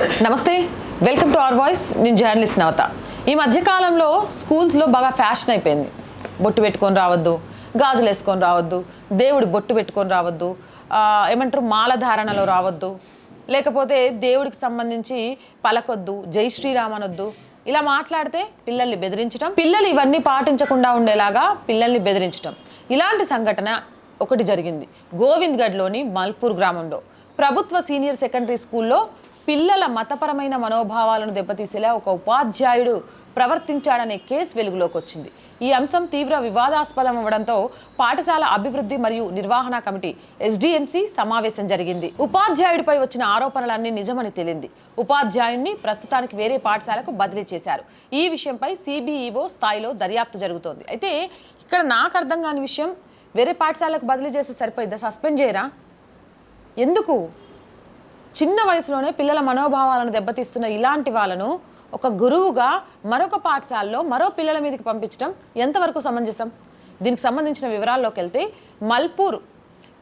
నమస్తే welcome to our voice నేను journalist Navata. ఈ మధ్యకాలంలో స్కూల్స్లో బాగా ఫ్యాషన్ అయిపోయింది. బొట్టు పెట్టుకొని రావద్దు గాజులు వేసుకొని రావద్దు దేవుడి బొట్టు పెట్టుకొని రావద్దు ఏమంటారు మాల ధారణలో రావద్దు లేకపోతే దేవుడికి సంబంధించి పలకొద్దు జై శ్రీరామ్ అనొద్దు. ఇలా మాట్లాడితే పిల్లల్ని బెదిరించడం పిల్లలు ఇవన్నీ పాటించకుండా ఉండేలాగా పిల్లల్ని బెదిరించడం ఇలాంటి సంఘటన ఒకటి జరిగింది. గోవింద్గఢ్లోని మల్పూర్ గ్రామంలో. ప్రభుత్వ సీనియర్ సెకండరీ స్కూల్లో పిల్లల మతపరమైన మనోభావాలను దెబ్బతీసేలా ఒక ఉపాధ్యాయుడు ప్రవర్తించాడనే కేసు వెలుగులోకి వచ్చింది. ఈ అంశం తీవ్ర వివాదాస్పదం అవ్వడంతో పాఠశాల అభివృద్ధి మరియు నిర్వహణ కమిటీ ఎస్డిఎంసి సమావేశం జరిగింది. ఉపాధ్యాయుడిపై వచ్చిన ఆరోపణలన్నీ నిజమని తేలింది. ఉపాధ్యాయుడిని ప్రస్తుతానికి వేరే పాఠశాలకు బదిలీ చేశారు. ఈ విషయంపై సిబిఈఓ స్థాయిలో దర్యాప్తు జరుగుతోంది. అయితే ఇక్కడ నాకు అర్థం కాని విషయం వేరే పాఠశాలకు బదిలీ చేస్తే సరిపోయిద్దా సస్పెండ్ చేయరా? ఎందుకు? చిన్న వయసులోనే పిల్లల మనోభావాలను దెబ్బతీస్తున్న ఇలాంటి వాళ్ళను ఒక గురువుగా మరొక పాఠశాలలో మరో పిల్లల మీదకి పంపించడం ఎంతవరకు సమంజసం? దీనికి సంబంధించిన వివరాల్లోకి వెళ్తే మల్పూర్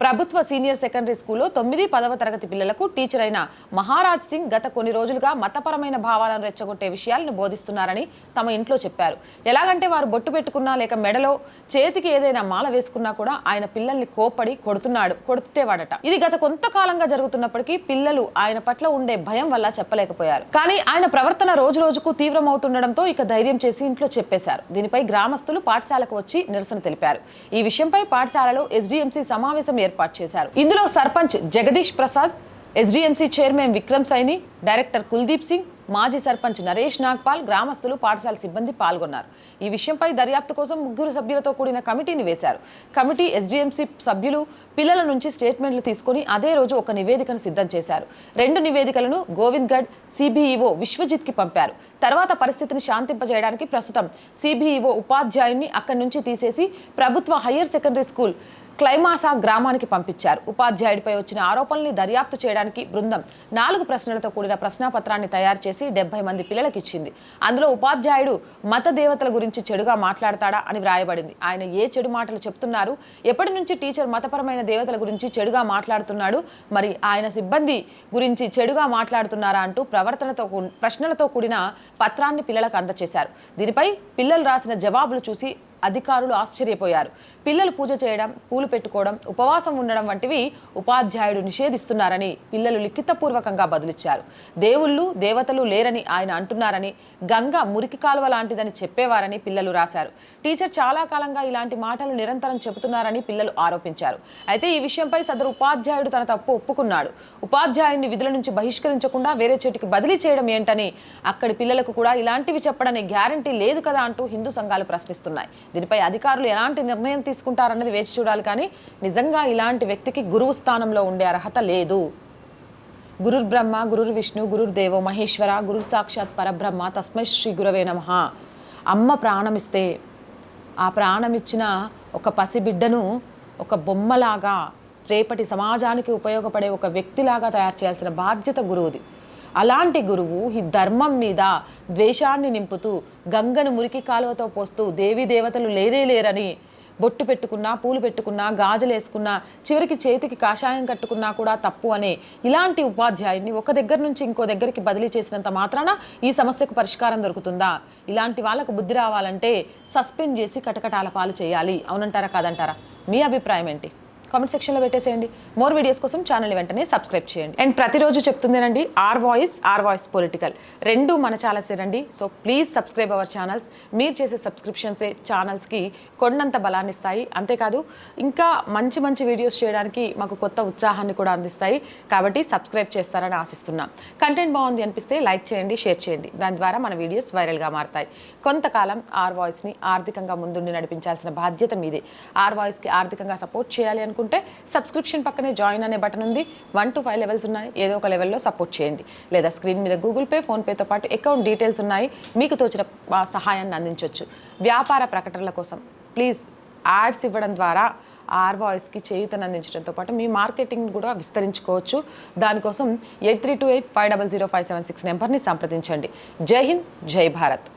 ప్రభుత్వ సీనియర్ సెకండరీ స్కూల్లో తొమ్మిది పదవ తరగతి పిల్లలకు టీచర్ అయిన మహారాజ్ సింగ్ గత కొన్ని రోజులుగా మతపరమైన భావాలను రెచ్చగొట్టే విషయాలను బోధిస్తున్నారని తమ ఇంట్లో చెప్పారు. ఎలాగంటే వారు బొట్టు పెట్టుకున్నా లేక మెడలో చేతికి ఏదైనా మాల వేసుకున్నా కూడా ఆయన పిల్లల్ని కోపడి కొడుతున్నాడు కొడుతేవాడట ఇది గత కొంతకాలంగా జరుగుతున్నప్పటికీ పిల్లలు ఆయన పట్ల ఉండే భయం వల్ల చెప్పలేకపోయారు. కానీ ఆయన ప్రవర్తన రోజు రోజుకు తీవ్రమవుతుండడంతో ఇక ధైర్యం చేసి ఇంట్లో చెప్పేశారు. దీనిపై గ్రామస్తులు పాఠశాలకు వచ్చి నిరసన తెలిపారు. ఈ విషయంపై పాఠశాలలో ఎస్డిఎంసి సమావేశం ఏర్పాటు చేశారు. ఇందులో sarpanch Jagdish Prasad SDMC chairman Vikram Saini director Kuldeep Singh మాజీ సర్పంచ్ నరేష్ నాగ్పాల్ గ్రామస్తులు పాఠశాల సిబ్బంది పాల్గొన్నారు. ఈ విషయంపై దర్యాప్తు కోసం ముగ్గురు సభ్యులతో కూడిన కమిటీని వేశారు. కమిటీ ఎస్డిఎంసీ సభ్యులు పిల్లల నుంచి స్టేట్మెంట్లు తీసుకుని అదే రోజు ఒక నివేదికను సిద్ధం చేశారు. రెండు నివేదికలను గోవింద్గఢ్ సిబిఈఓ విశ్వజిత్కి పంపారు. తర్వాత పరిస్థితిని శాంతింపజేయడానికి ప్రస్తుతం సిబిఈఓ ఉపాధ్యాయుని అక్కడి నుంచి తీసేసి ప్రభుత్వ హయ్యర్ సెకండరీ స్కూల్ క్లైమాసా గ్రామానికి పంపించారు. ఉపాధ్యాయుడిపై వచ్చిన ఆరోపణల్ని దర్యాప్తు చేయడానికి బృందం నాలుగు ప్రశ్నలతో కూడిన ప్రశ్నాపత్రాన్ని తయారు చేసి డెబ్బై మంది పిల్లలకు ఇచ్చింది అందులో ఉపాధ్యాయుడు మత దేవతల గురించి చెడుగా మాట్లాడతాడా అని వ్రాయబడింది. ఆయన ఏ చెడు మాటలు చెప్తున్నారు? ఎప్పటి నుంచి టీచర్ మతపరమైన దేవతల గురించి చెడుగా మాట్లాడుతున్నాడు? మరి ఆయన సిబ్బంది గురించి చెడుగా మాట్లాడుతున్నారా అంటూ ప్రవర్తనతో ప్రశ్నలతో కూడిన పత్రాన్ని పిల్లలకు అందజేశారు దీనిపై పిల్లలు రాసిన జవాబులు చూసి అధికారులు ఆశ్చర్యపోయారు. పిల్లలు పూజ చేయడం పూలు పెట్టుకోవడం ఉపవాసం ఉండడం వంటివి ఉపాధ్యాయుడు నిషేధిస్తున్నారని పిల్లలు లిఖితపూర్వకంగా బదులిచ్చారు. దేవుళ్ళు దేవతలు లేరని ఆయన అంటున్నారని గంగ మురికి కాలువ లాంటిదని చెప్పేవారని పిల్లలు రాశారు. టీచర్ చాలా కాలంగా ఇలాంటి మాటలు నిరంతరం చెబుతున్నారని పిల్లలు ఆరోపించారు. అయితే ఈ విషయంపై సదరు ఉపాధ్యాయుడు తన తప్పు ఒప్పుకున్నాడు. ఉపాధ్యాయుడిని విధుల నుంచి బహిష్కరించకుండా వేరే చెట్టుకి బదిలీ చేయడం ఏంటని అక్కడి పిల్లలకు కూడా ఇలాంటివి చెప్పడనే గ్యారంటీ లేదు కదా అంటూ హిందూ సంఘాలు ప్రశ్నిస్తున్నాయి. దీనిపై అధికారులు ఎలాంటి నిర్ణయం తీసుకుంటారన్నది వేచి చూడాలి కానీ నిజంగా ఇలాంటి వ్యక్తికి గురువు స్థానంలో ఉండే అర్హత లేదు. గురుర్ బ్రహ్మ గురుర్ విష్ణు గురుర్ దేవో మహేశ్వర గురుర్ సాక్షాత్ పరబ్రహ్మ తస్మై శ్రీ గురవే నమ. అమ్మ ప్రాణమిస్తే ఆ ప్రాణమిచ్చిన ఒక పసిబిడ్డను ఒక బొమ్మలాగా రేపటి సమాజానికి ఉపయోగపడే ఒక వ్యక్తిలాగా తయారు చేయాల్సిన బాధ్యత గురువుది. అలాంటి గురువు ఈ ధర్మం మీద ద్వేషాన్ని నింపుతూ గంగను మురికి కాలువతో పోస్తూ దేవీ దేవతలు లేరే లేరని బొట్టు పెట్టుకున్నా పూలు పెట్టుకున్నా గాజులు వేసుకున్నా చివరికి చేతికి కాషాయం కట్టుకున్నా కూడా తప్పు అనే ఇలాంటి ఉపాధ్యాయుని ఒక దగ్గర నుంచి ఇంకో దగ్గరికి బదిలీ చేసినంత మాత్రాన ఈ సమస్యకు పరిష్కారం దొరుకుతుందా? ఇలాంటి వాళ్ళకు బుద్ధి రావాలంటే సస్పెండ్ చేసి కటకటాల పాలు చేయాలి. అవునంటారా కాదంటారా? మీ అభిప్రాయం ఏంటి? కామెంట్ సెక్షన్లో పెట్టేసేయండి. మోర్ వీడియోస్ కోసం ఛానల్ వెంటనే సబ్స్క్రైబ్ చేయండి. అండ్ ప్రతిరోజు చెప్తుందేనండి our voice our voice political రెండు మన ఛానల్సేనండి so please subscribe our channels మీరు చేసే సబ్స్క్రిప్షన్సే ఛానల్స్కి కొండంత బలాన్ని ఇస్తాయి. అంతేకాదు ఇంకా మంచి మంచి వీడియోస్ చేయడానికి మాకు కొత్త ఉత్సాహాన్ని కూడా అందిస్తాయి. కాబట్టి సబ్స్క్రైబ్ చేస్తారని ఆశిస్తున్నాం. కంటెంట్ బాగుంది అనిపిస్తే లైక్ చేయండి షేర్ చేయండి. దాని ద్వారా మన వీడియోస్ వైరల్గా మారతాయి. కొంతకాలం ఆర్ వాయిస్ని ఆర్థికంగా ముందుండి నడిపించాల్సిన బాధ్యత మీదే. ఆర్ వాయిస్కి ఆర్థికంగా సపోర్ట్ చేయాలి అనుకుంటే సబ్స్క్రిప్షన్ పక్కనే జాయిన్ అనే బటన్ ఉంది. వన్ టు ఫైవ్ లెవెల్స్ ఉన్నాయి. ఏదో ఒక లెవెల్లో సపోర్ట్ చేయండి. లేదా స్క్రీన్ మీద గూగుల్ పే ఫోన్పేతో పాటు అకౌంట్ డీటెయిల్స్ ఉన్నాయి. మీకు తోచిన సహాయాన్ని అందించవచ్చు వ్యాపార ప్రకటనల కోసం ప్లీజ్ యాడ్స్ ఇవ్వడం ద్వారా ఆర్ వాయిస్కి చేయూతను అందించడంతో పాటు మీ మార్కెటింగ్ కూడా విస్తరించుకోవచ్చు. దానికోసం eight three two eight five double zero five seven six నెంబర్ని సంప్రదించండి. జై హింద్ జై భారత్.